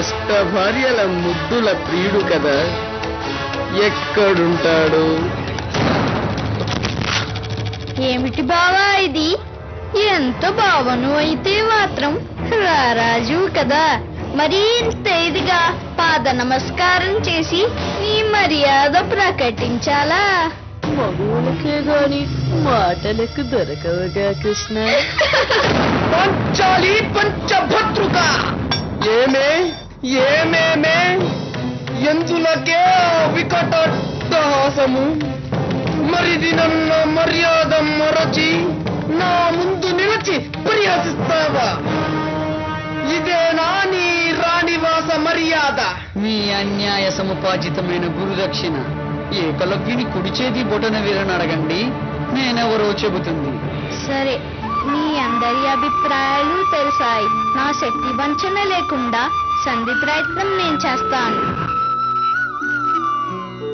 అష్టభార్యల ముద్దుల ప్రియుడు కదా. ఎక్కడుంటాడు? ఏమిటి బావా ఇది? ఎంత బావను అయితే మాత్రం రారాజు కదా. మరీ ఇంత ఇదిగా పాద నమస్కారం చేసి నీ మర్యాద ప్రకటించాలా? మగువులకే గాని మాటలకు దొరకవుగా కృష్ణ. పంచాలి పంచభద్రుక. ఏమే? ఏమేమే? ఎందులకే ఆ వికటహాసము మరిది నన్న మర్యాద మరచి నా ముందు నిలిచి పరిహసిస్తావా ఇదేనా నీ రాణివాస మర్యాద. మీ అన్యాయ సముపార్జితమైన గురుదక్షిణ. ఏకలవ్యుని కుడి చేతి బొటన వీరని అడగండి. నేనెవరో చెబుతుంది. సరే మీ అందరి అభిప్రాయాలు తెలిసాయి. నా శక్తి వంచన లేకుండా సంధి ప్రయత్నం నేను చేస్తాను.